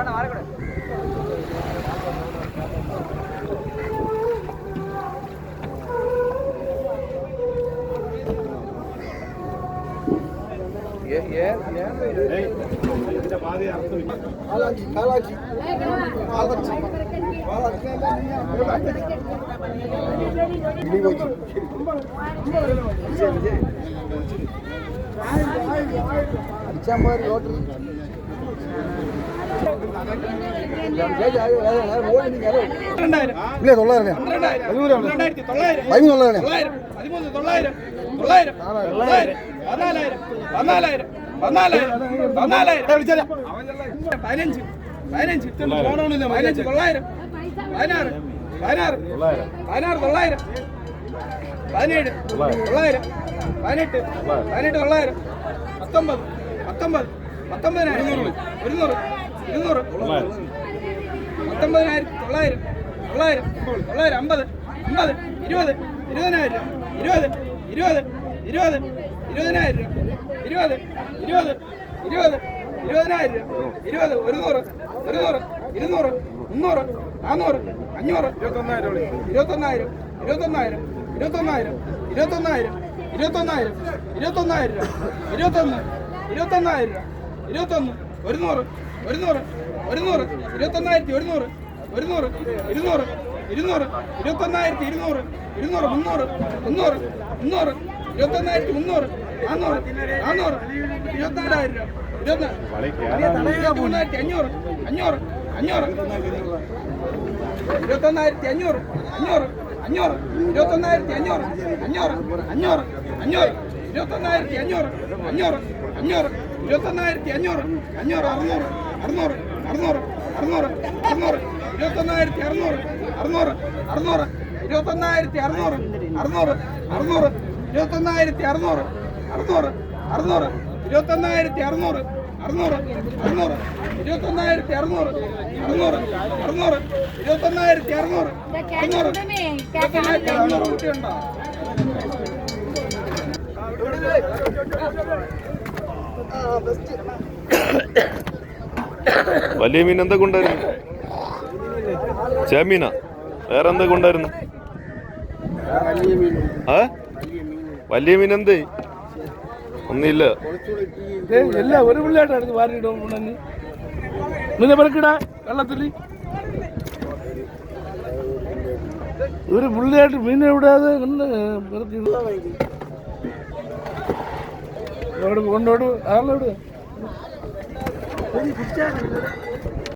ഇല്ല തൊള്ളായിരം രണ്ടായിരത്തി തൊള്ളായിരം പതിമൂന്ന് തൊള്ളായിരം തൊള്ളായിരം പതിമൂന്ന് തൊള്ളായിരം തൊള്ളായിരം തൊള്ളായിരം പതിനാലായിരം പതിനാലായിരം പതിനാലായിരം പതിനാലായിരം പതിനഞ്ച് പതിനഞ്ച് പതിനഞ്ച് തൊള്ളായിരം പതിനാറ് പതിനാറ് പതിനാറ് തൊള്ളായിരം പതിനേഴ് തൊള്ളായിരം പതിനെട്ട് പതിനെട്ട് തൊള്ളായിരം പത്തൊമ്പത് പത്തൊമ്പത് പത്തൊമ്പതിനായിരം ഒരുന്നൂറ് ഇരുന്നൂറ്. പത്തൊമ്പതിനായിരത്തി തൊള്ളായിരം തൊള്ളായിരം തൊള്ളായിരം അമ്പത് അമ്പത് ഇരുപത് ഇരുപതിനായിരം ഇരുപത് ഇരുപത് ഇരുപത് ഇരുപതിനായിരം ഇരുപത് ഇരുപത് ഇരുപത് ഇരുപതിനായിരം ഇരുപത് ഒരുന്നൂറ് ഒരുന്നൂറ് ഇരുന്നൂറ് മുന്നൂറ് നാന്നൂറ് അഞ്ഞൂറ് ഇരുപത്തൊന്നായിരം ഇരുപത്തൊന്നായിരം ഇരുപത്തൊന്നായിരം ഇരുപത്തൊന്നായിരം ഇരുപത്തൊന്നായിരം ഇരുപത്തൊന്നായിരം ഇരുപത്തൊന്നായിരം ഇരുപത്തൊന്ന് ഇരുപത്തൊന്നായിരം ഇരുപത്തൊന്ന് ഒരുന്നൂറ് ഒരുന്നൂറ് ഒരുന്നൂറ് ഇരുപത്തൊന്നായിരത്തി ഒരുന്നൂറ് ഒരുന്നൂറ് ഇരുന്നൂറ് ഇരുന്നൂറ് ഇരുപത്തൊന്നായിരത്തി ഇരുന്നൂറ് ഇരുന്നൂറ് മുന്നൂറ് മുന്നൂറ് മുന്നൂറ് ഇരുപത്തൊന്നായിരത്തി മുന്നൂറ് നാന്നൂറ് നാന്നൂറ് ഇരുപത്തിനാലായിരം ഇരുപത്തി മൂന്നായിരത്തി അഞ്ഞൂറ് അഞ്ഞൂറ് അഞ്ഞൂറ് ഇരുപത്തൊന്നായിരത്തി അഞ്ഞൂറ് അഞ്ഞൂറ് അഞ്ഞൂറ് ഇരുപത്തൊന്നായിരത്തി അഞ്ഞൂറ് അഞ്ഞൂറ് അഞ്ഞൂറ് അഞ്ഞൂറ് ഇരുപത്തൊന്നായിരത്തി അഞ്ഞൂറ് അഞ്ഞൂറ് അഞ്ഞൂറ് ഇരുപത്തൊന്നായിരത്തി അഞ്ഞൂറ് അഞ്ഞൂറ് അറുന്നൂറ് അറുന്നൂറ് അറുന്നൂറ് അറുന്നൂറ് അറുന്നൂറ് ഇരുപത്തൊന്നായിരത്തി അറുന്നൂറ് അറുന്നൂറ് അറുന്നൂറ് ഇരുപത്തൊന്നായിരത്തി അറുന്നൂറ് അറുന്നൂറ് അറുന്നൂറ് ഇരുപത്തൊന്നായിരത്തി അറുന്നൂറ് അറുന്നൂറ് അറുന്നൂറ് ഇരുപത്തൊന്നായിരത്തി അറുന്നൂറ് അറുന്നൂറ് അറുന്നൂറ് ഇരുപത്തൊന്നായിരത്തി അറുന്നൂറ് അറുന്നൂറ് അറുന്നൂറ് ഇരുപത്തൊന്നായിരത്തി അറുന്നൂറ് അറുന്നൂറ് ഇരുപത്തൊന്നായിരത്തി അറുന്നൂറ് കുട്ടിയുണ്ടോ വലിയ മീൻ എന്തൊക്കെ ഉണ്ടായിരുന്നു ചെമ്മീന വേറെ എന്തൊക്കെ ഉണ്ടായിരുന്നു ആ വലിയ മീൻ എന്തേ? ഒന്നില്ല എല്ലാം ഒരു പിള്ളേട്ടാണ് വെള്ളത്തിൽ ഒരു പുള്ളിയായിട്ട് മീനെ വിടാതെ പെറുക്കി ఉండోడు ఆలోడు